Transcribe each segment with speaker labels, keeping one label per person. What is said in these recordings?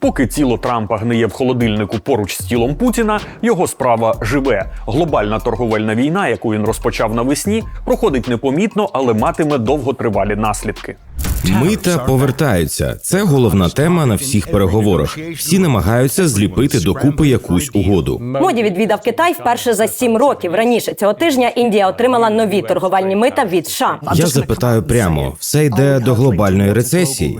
Speaker 1: Поки тіло Трампа гниє в холодильнику поруч з тілом Путіна, його справа живе. Глобальна торговельна війна, яку він розпочав навесні, проходить непомітно, але матиме довготривалі наслідки.
Speaker 2: Мита повертаються. Це головна тема на всіх переговорах. Всі намагаються зліпити докупи якусь угоду.
Speaker 3: Моді відвідав Китай вперше за сім років. Раніше цього тижня Індія отримала нові торговельні мита від США.
Speaker 2: Я запитаю прямо: все йде до глобальної рецесії?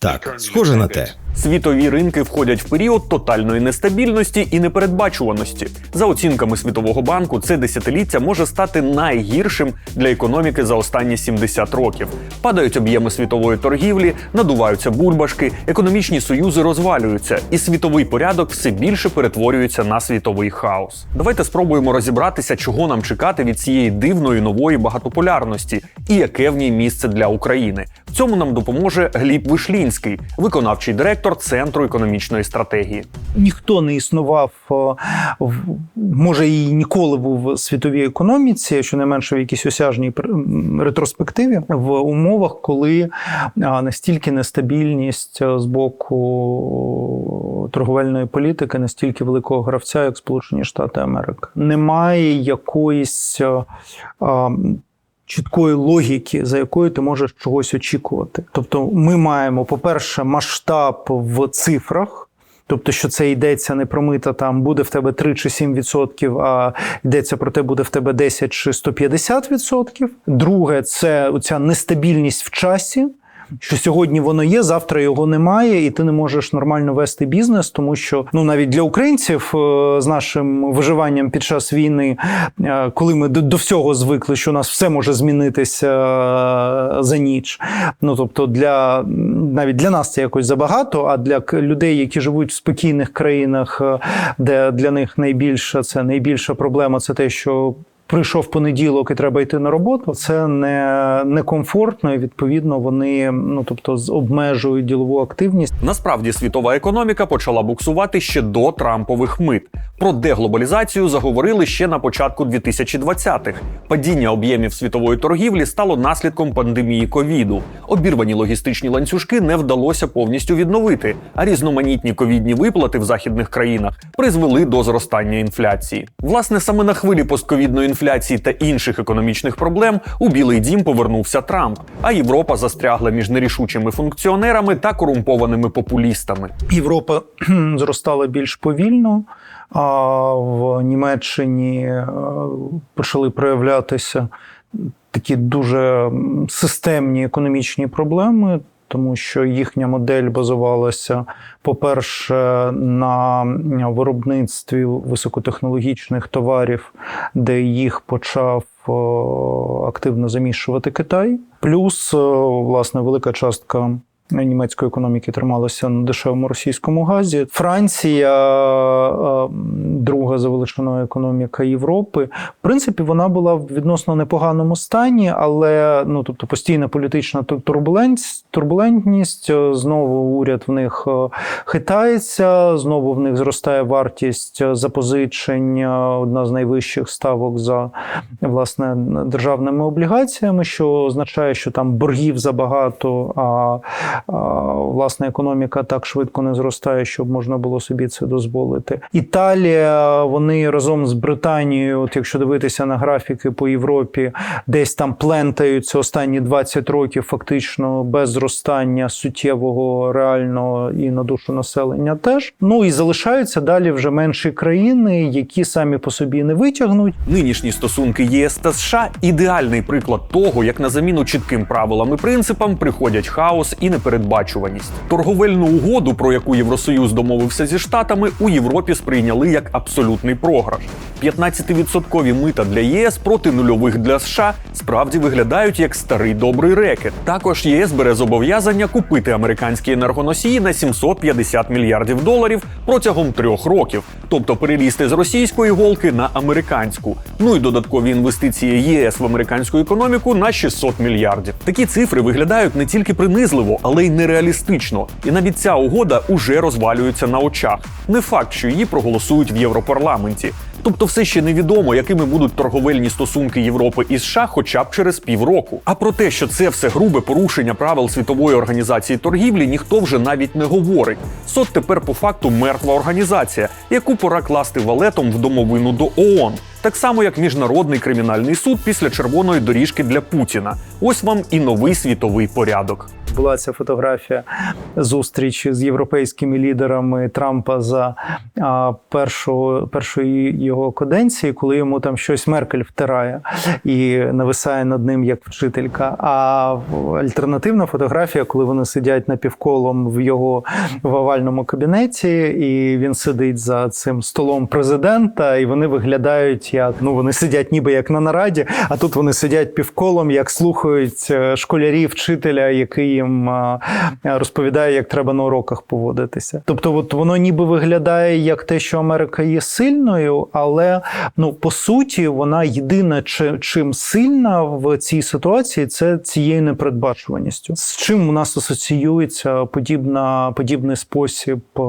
Speaker 2: Так, схоже на те.
Speaker 1: Світові ринки входять в період тотальної нестабільності і непередбачуваності. За оцінками Світового банку, це десятиліття може стати найгіршим для економіки за останні 70 років. Падають об'єми світової торгівлі, надуваються бульбашки, економічні союзи розвалюються, і світовий порядок все більше перетворюється на світовий хаос. Давайте спробуємо розібратися, чого нам чекати від цієї дивної нової багатополярності і яке в ній місце для України. Цьому нам допоможе Гліб Вишлінський, виконавчий директор Центру економічної стратегії.
Speaker 4: ніхто не існував, може і ніколи був в світовій економіці, щонайменше в якійсь осяжній ретроспективі, в умовах, коли настільки нестабільність з боку торговельної політики, настільки великого гравця, як Сполучені Штати Америки, немає якоїсь. Чіткої логіки, за якою ти можеш чогось очікувати. Тобто, ми маємо, по-перше, масштаб в цифрах, Тобто, що це йдеться не про мита, там буде в тебе 3 чи 7 відсотків, а йдеться про те, буде в тебе 10 чи 150 відсотків. Друге, це оця нестабільність в часі. Що сьогодні воно є, завтра його немає, і ти не можеш нормально вести бізнес, тому що ну навіть для українців е, з нашим виживанням під час війни, е, коли ми до, всього звикли, що у нас все може змінитися е, за ніч. Ну тобто, для навіть для нас це якось забагато. А для людей, які живуть в спокійних країнах, де для них найбільша це найбільша проблема, це те, що прийшов понеділок і треба йти на роботу. Це не некомфортно, і відповідно вони ну тобто обмежують ділову активність.
Speaker 1: Насправді світова економіка почала буксувати ще до Трампових мит. Про деглобалізацію заговорили ще на початку 2020-х. Падіння об'ємів світової торгівлі стало наслідком пандемії ковіду. Обірвані логістичні ланцюжки не вдалося повністю відновити, а різноманітні ковідні виплати в західних країнах призвели до зростання інфляції. Власне, саме на хвилі постковідної інфляції та інших економічних проблем у Білий Дім повернувся Трамп, а Європа застрягла між нерішучими функціонерами та корумпованими популістами.
Speaker 4: Європа зростала більш повільно, а в Німеччині е, почали проявлятися такі дуже системні економічні проблеми. Тому що їхня модель базувалася, по-перше, на виробництві високотехнологічних товарів, де їх почав е, активно заміщувати Китай. Плюс, е, власне, велика частка німецької економіки трималася на дешевому російському газі. Франція, друга за величиною економіка Європи. В принципі, вона була в відносно непоганому стані, але ну тобто постійна політична ту- турбулентність, е, Знову уряд в них е, хитається, знову в них зростає вартість е, запозичень, одна з найвищих ставок за власне державними облігаціями, що означає, що там боргів забагато, а власне економіка так швидко не зростає, щоб можна було собі це дозволити. Італія, вони разом з Британією, от якщо дивитися на графіки по Європі, десь там плентаються останні 20 років, фактично без зростання суттєвого реального і на душу населення теж. Ну і залишаються далі вже менші країни, які самі по собі не витягнуть.
Speaker 1: Нинішні стосунки ЄС та США ідеальний приклад того, як на заміну чітким правилам і принципам приходять хаос і непередбачуваність. Торговельну угоду, про яку Євросоюз домовився зі штатами, у Європі сприйняли як абсолютний програш. 15-відсоткові мита для ЄС проти нульових для США справді виглядають як старий добрий рекет. Також ЄС бере зобов'язання купити американські енергоносії на 750 мільярдів доларів протягом трьох років, тобто перелізти з російської голки на американську. Ну і додаткові інвестиції ЄС в американську економіку на 600 мільярдів. Такі цифри виглядають не тільки принизливо, але й нереалістично. І навіть ця угода уже розвалюється на очах. Не факт, що її проголосують в Європарламенті. Тобто, все ще невідомо, якими будуть торговельні стосунки Європи і США, хоча б через півроку. А про те, що це все грубе порушення правил світової організації торгівлі, ніхто вже навіть не говорить. СОТ тепер по факту мертва організація, яку пора класти валетом в домовину до ООН. Так само, як Міжнародний кримінальний суд після червоної доріжки для Путіна. Ось вам і новий світовий порядок.
Speaker 4: Була ця фотографія зустрічі з європейськими лідерами Трампа за а, першого, першої його каденції, коли йому там щось Меркель втирає і нависає над ним як вчителька. А альтернативна фотографія, коли вони сидять напівколом в його в овальному кабінеті, і він сидить за цим столом президента, і вони виглядають як ну вони сидять ніби як на нараді, а тут вони сидять півколом, як слухають е, школярів вчителя, який їм е, розповідає, як треба на уроках поводитися. Тобто, от воно ніби виглядає як те, що Америка є сильною, але ну по суті вона єдине, чи- чим сильна в цій ситуації, це цією непередбачуваністю. З чим у нас асоціюється подібна подібний спосіб е,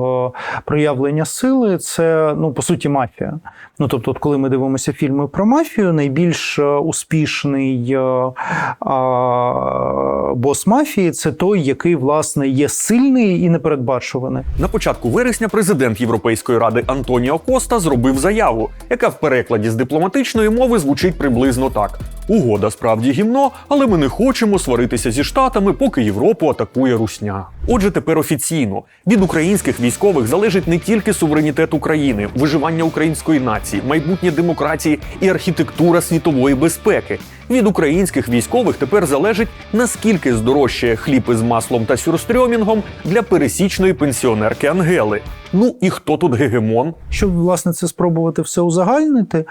Speaker 4: проявлення сили, це ну по суті мафія. Ну тобто, от коли ми дивимося фільми про мафію, найбільш е, успішний е, а, бос мафії це той, який власне є сильний і непередбачуваний.
Speaker 1: На початку вересня президент Європейської ради Антоніо Коста зробив заяву, яка в перекладі з дипломатичної мови звучить приблизно так: угода справді гімно, але ми не хочемо сваритися зі штатами, поки Європу атакує русня. Отже, тепер офіційно від українських військових залежить не тільки суверенітет України, виживання української нації, майбутнє демократії і архітектура світової безпеки. Від українських військових тепер залежить наскільки здорожчає хліб із маслом та сюрстрьомінгом для пересічної пенсіонерки Ангели. Ну і хто тут гегемон?
Speaker 4: Щоб власне це спробувати все узагальнити,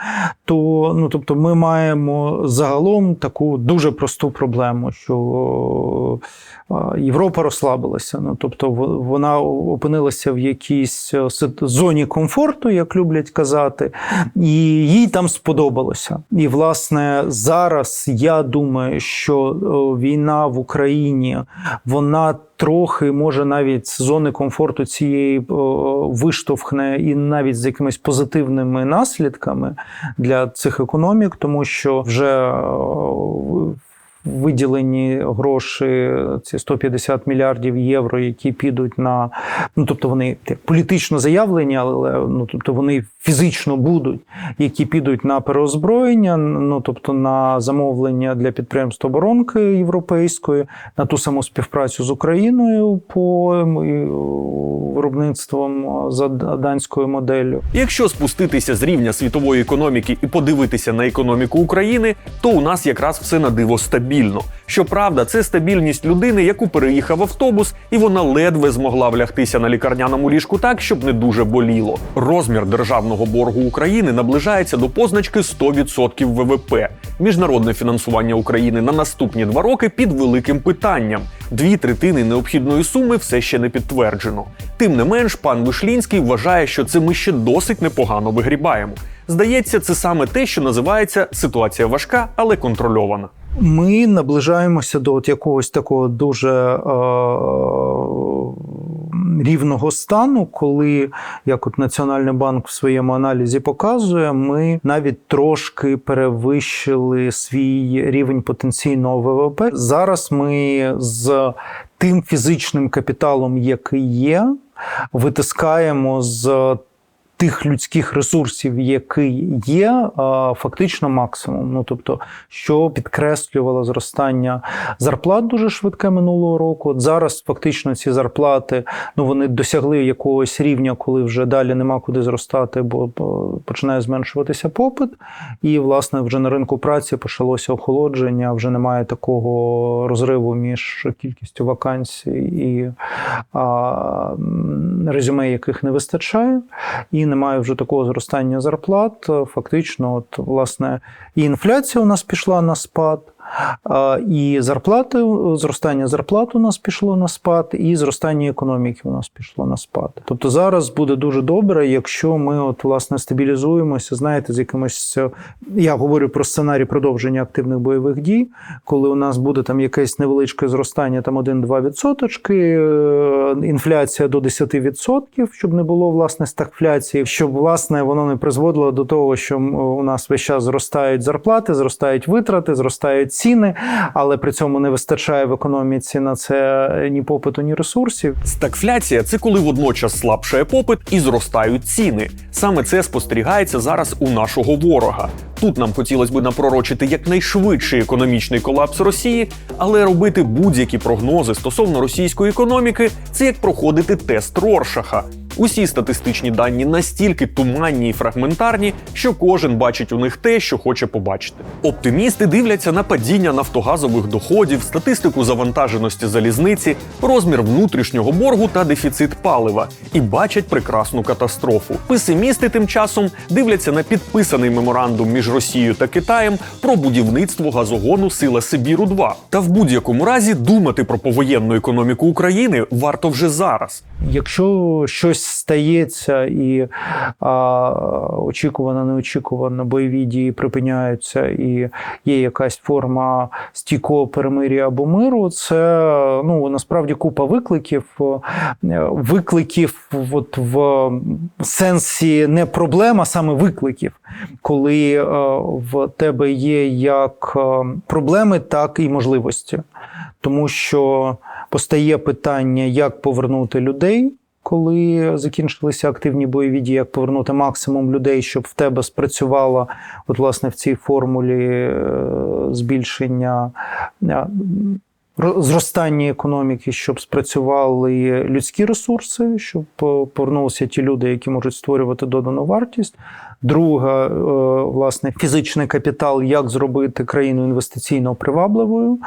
Speaker 4: то ну тобто ми маємо загалом таку дуже просту проблему, що е, Європа розслабилася. Ну тобто вона опинилася в якійсь е, зоні комфорту, як люблять казати, і їй там сподобалося. І власне зараз я думаю, що е, війна в Україні вона трохи може навіть з зони комфорту цієї виштовхне і навіть з якимись позитивними наслідками для цих економік, тому що вже о, виділені гроші, ці 150 мільярдів євро, які підуть на ну тобто вони політично заявлені, але ну тобто вони фізично будуть, які підуть на переозброєння, ну тобто на замовлення для підприємств оборонки європейської, на ту саму співпрацю з Україною по виробництвом за данською моделлю.
Speaker 1: Якщо спуститися з рівня світової економіки і подивитися на економіку України, то у нас якраз все на диво стабільно. Щоправда, це стабільність людини, яку переїхав автобус, і вона ледве змогла влягтися на лікарняному ліжку так, щоб не дуже боліло. Розмір державного боргу України наближається до позначки 100% ВВП. Міжнародне фінансування України на наступні два роки під великим питанням. Дві третини необхідної суми все ще не підтверджено. Тим не менш, пан Вишлінський вважає, що це ми ще досить непогано вигрібаємо. Здається, це саме те, що називається ситуація важка, але контрольована.
Speaker 4: Ми наближаємося до от якогось такого дуже е, рівного стану, коли, як от Національний банк в своєму аналізі показує, ми навіть трошки перевищили свій рівень потенційного ВВП. Зараз ми з тим фізичним капіталом, який є, витискаємо з тих людських ресурсів, які є, фактично максимум. Ну тобто, що підкреслювало зростання зарплат дуже швидке минулого року. От зараз фактично ці зарплати ну вони досягли якогось рівня, коли вже далі нема куди зростати, бо починає зменшуватися попит. І власне вже на ринку праці почалося охолодження. Вже немає такого розриву між кількістю вакансій і а, резюме, яких не вистачає. І немає вже такого зростання зарплат. Фактично, от власне, і інфляція у нас пішла на спад. І зарплати, зростання зарплат у нас пішло на спад, і зростання економіки у нас пішло на спад. Тобто зараз буде дуже добре, якщо ми от власне стабілізуємося, знаєте, з якимось е, я говорю про сценарій продовження активних бойових дій, коли у нас буде там якесь невеличке зростання, там 1-2 відсоточки, е, інфляція до 10%, щоб не було власне стагфляції, щоб власне воно не призводило до того, що у нас весь час зростають зарплати, зростають витрати, зростають ціни, але при цьому не вистачає в економіці на це ні попиту, ні ресурсів.
Speaker 1: Стагфляція це коли водночас слабшає попит і зростають ціни. Саме це спостерігається зараз у нашого ворога. Тут нам хотілося б напророчити якнайшвидший економічний колапс Росії, але робити будь-які прогнози стосовно російської економіки це як проходити тест Роршаха. Усі статистичні дані настільки туманні і фрагментарні, що кожен бачить у них те, що хоче побачити. Оптимісти дивляться на падіння нафтогазових доходів, статистику завантаженості залізниці, розмір внутрішнього боргу та дефіцит палива і бачать прекрасну катастрофу. Песимісти тим часом дивляться на підписаний меморандум між Росією та Китаєм про будівництво газогону Сила Сибіру 2 Та в будь-якому разі думати про повоєнну економіку України варто вже зараз.
Speaker 4: Якщо щось стається і а, очікувано, неочікувано бойові дії припиняються, і є якась форма стійкого перемир'я або миру, це ну насправді купа викликів, е, викликів от в сенсі не проблем, а саме викликів, коли е, в тебе є як е, проблеми, так і можливості, тому що постає питання, як повернути людей. Коли закінчилися активні бойові дії, як повернути максимум людей, щоб в тебе спрацювало от, власне, в цій формулі е, збільшення е, зростання економіки, щоб спрацювали людські ресурси, щоб е, повернулися ті люди, які можуть створювати додану вартість. Друга, е, власне, фізичний капітал, як зробити країну інвестиційно привабливою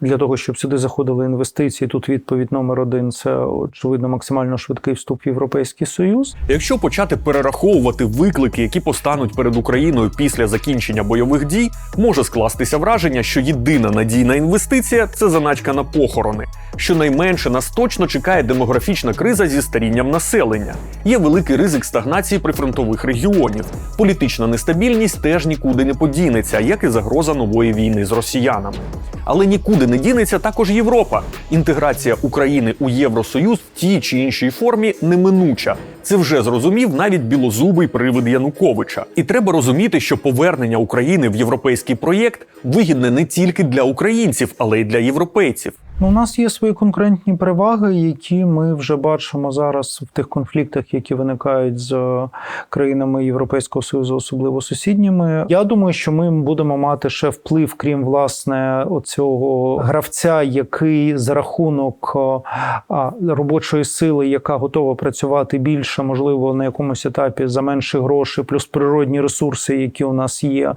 Speaker 4: для того, щоб сюди заходили інвестиції. Тут відповідь номер один це очевидно максимально швидкий вступ в Європейський Союз.
Speaker 1: Якщо почати перераховувати виклики, які постануть перед Україною після закінчення бойових дій, може скластися враження, що єдина надійна інвестиція це заначка на похорони. Щонайменше нас точно чекає демографічна криза зі старінням населення. Є великий ризик стагнації прифронтових регіонів. Політична нестабільність теж нікуди не подінеться, як і загроза нової війни з росіянами. Але нікуди не дінеться також Європа. Інтеграція України у Євросоюз в тій чи іншій формі неминуча. Це вже зрозумів навіть білозубий привид Януковича. І треба розуміти, що повернення України в європейський проєкт вигідне не тільки для українців, але й для європейців.
Speaker 4: Ну, у нас є свої конкурентні переваги, які ми вже бачимо зараз в тих конфліктах, які виникають з е, країнами Європейського Союзу, особливо сусідніми. Я думаю, що ми будемо мати ще вплив, крім власне оцього гравця, який за рахунок е, робочої сили, яка готова працювати більше, можливо, на якомусь етапі за менші гроші, плюс природні ресурси, які у нас є,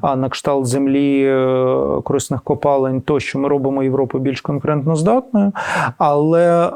Speaker 4: а на кшталт землі, е, корисних копалень, то що ми робимо Європу більш конкурентноздатною. Але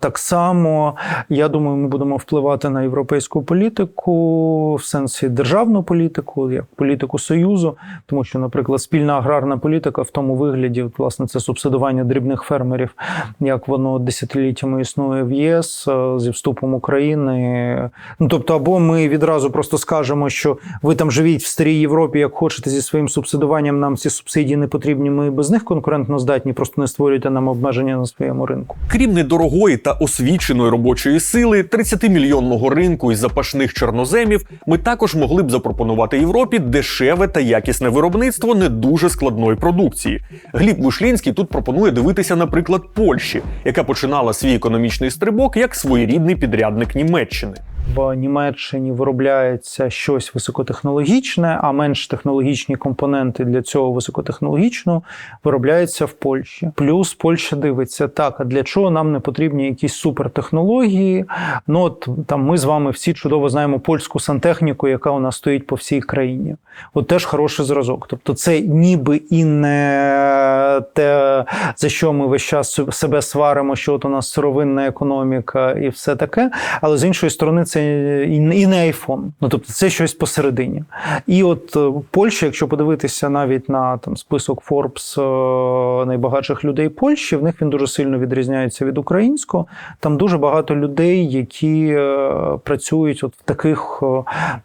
Speaker 4: так само я думаю, ми будемо впливати на європейську політику в сенсі державну політику, як політику союзу, тому що, наприклад, спільна аграрна політика в тому вигляді, власне, це субсидування дрібних фермерів, як воно десятиліттями існує в ЄС зі вступом України. Ну тобто, або ми відразу просто скажемо, що ви там живіть в старій Європі, як хочете зі своїм субсидуванням. Нам ці субсидії не потрібні. Ми без них конкурентно здатні, просто не створюйте нам обмеження на своєму ринку.
Speaker 1: Крім недорогої та освіченої робочої сили, 30-мільйонного ринку із запашних чорноземів, ми також могли б запропонувати Європі дешеве та якісне виробництво не дуже складної продукції. Гліб Вишлінський тут пропонує дивитися, наприклад, Польщі, яка починала свій економічний стрибок як своєрідний підрядник Німеччини.
Speaker 4: В Німеччині виробляється щось високотехнологічне, а менш технологічні компоненти для цього високотехнологічного виробляються в Польщі. Плюс Польща дивиться так, а для чого нам не потрібні якісь супертехнології? Ну от там ми з вами всі чудово знаємо польську сантехніку, яка у нас стоїть по всій країні. От теж хороший зразок. Тобто, це ніби і не те, за що ми весь час себе сваримо, що от у нас сировинна економіка і все таке. Але з іншої сторони, це і, не iPhone. Ну тобто це щось посередині. І от е, Польща, якщо подивитися навіть на там список Forbes е, найбагатших людей Польщі, в них він дуже сильно відрізняється від українського. Там дуже багато людей, які е, працюють от в таких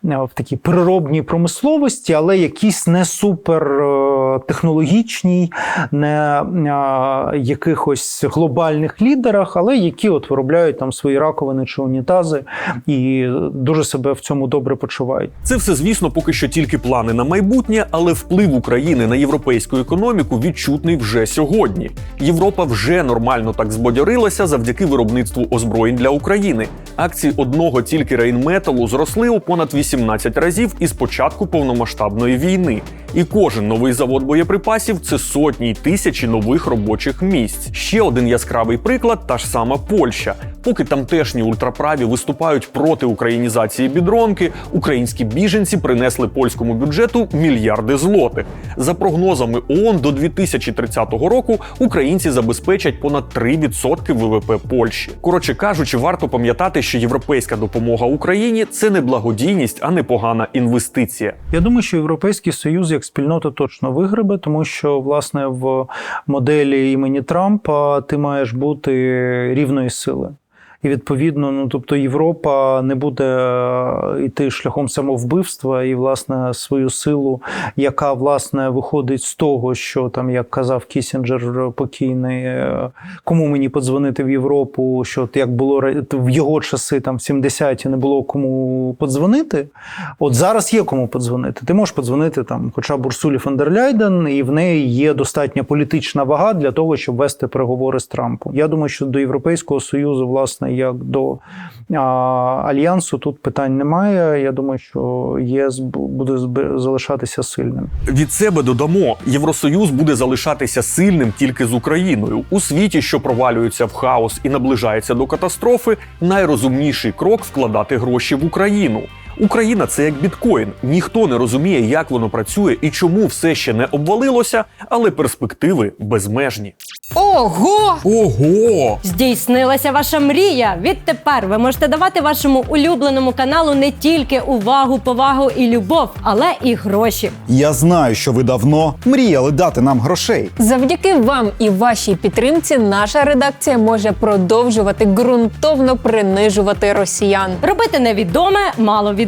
Speaker 4: в такій переробній промисловості, але якісь не супер технологічній, не якихось глобальних лідерах, але які от виробляють там свої раковини чи унітази і дуже себе в цьому добре почувають.
Speaker 1: Це все, звісно, поки що тільки плани на майбутнє, але вплив України на європейську економіку відчутний вже сьогодні. Європа вже нормально так збодьорилася завдяки виробництву озброєнь для України. Акції одного тільки рейнметалу зросли у понад 18 разів із початку повномасштабної війни. І кожен новий завод боєприпасів це сотні й тисячі нових робочих місць. Ще один яскравий приклад та ж сама Польща. Поки тамтешні ультраправі виступають проти українізації бідронки, українські біженці принесли польському бюджету мільярди злотих. За прогнозами ООН, до 2030 року українці забезпечать понад 3% ВВП Польщі. Коротше кажучи, варто пам'ятати, що європейська допомога Україні це не благодійність, а не погана інвестиція.
Speaker 4: Я думаю, що Європейський Союз як спільнота точно вигребе, тому що власне в моделі імені Трампа ти маєш бути рівної сили. І відповідно, ну тобто Європа не буде е, йти шляхом самовбивства і власне свою силу, яка власне виходить з того, що там, як казав Кісінджер покійний, е, кому мені подзвонити в Європу, що як було в його часи, там в 70-ті не було кому подзвонити. От зараз є кому подзвонити. Ти можеш подзвонити там, хоча б Урсулі фон дер Ляйден, і в неї є достатня політична вага для того, щоб вести переговори з Трампом. Я думаю, що до Європейського союзу, власне, як до альянсу, тут питань немає. Я думаю, що ЄС буде залишатися сильним.
Speaker 1: Від себе додамо, Євросоюз буде залишатися сильним тільки з Україною у світі, що провалюється в хаос і наближається до катастрофи. Найрозумніший крок вкладати гроші в Україну. Україна це як біткоін. Ніхто не розуміє, як воно працює і чому все ще не обвалилося, але перспективи безмежні.
Speaker 5: Ого!
Speaker 1: Ого!
Speaker 3: Здійснилася ваша мрія. Відтепер ви можете давати вашому улюбленому каналу не тільки увагу, повагу і любов, але і гроші.
Speaker 6: Я знаю, що ви давно мріяли дати нам грошей.
Speaker 5: Завдяки вам і вашій підтримці наша редакція може продовжувати ґрунтовно принижувати росіян.
Speaker 3: Робити невідоме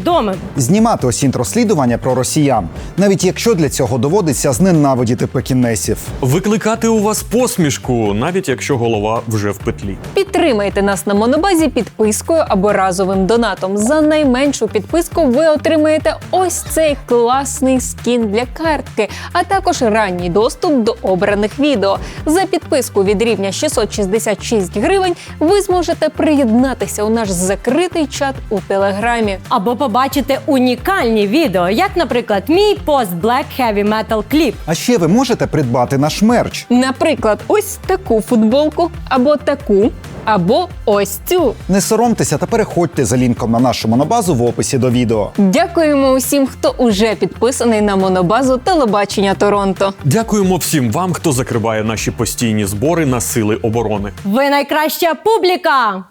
Speaker 3: маловідомим.
Speaker 6: Знімати осінь розслідування про росіян, навіть якщо для цього доводиться зненавидіти пекінесів.
Speaker 1: Викликати у вас посмішку, навіть якщо голова вже в петлі.
Speaker 5: Підтримайте нас на монобазі підпискою або разовим донатом. За найменшу підписку ви отримаєте ось цей класний скін для картки, а також ранній доступ до обраних відео. За підписку від рівня 666 гривень ви зможете приєднатися у наш закритий чат у телеграмі.
Speaker 3: Або побачити унікальні відео, як, наприклад, мій пост Black Heavy Metal кліп.
Speaker 6: А ще ви можете придбати наш мерч.
Speaker 5: Наприклад, ось таку футболку, або таку, або ось цю.
Speaker 6: Не соромтеся та переходьте за лінком на нашу монобазу в описі до відео.
Speaker 5: Дякуємо усім, хто уже підписаний на монобазу телебачення Торонто.
Speaker 1: Дякуємо всім вам, хто закриває наші постійні збори на сили оборони.
Speaker 3: Ви найкраща публіка!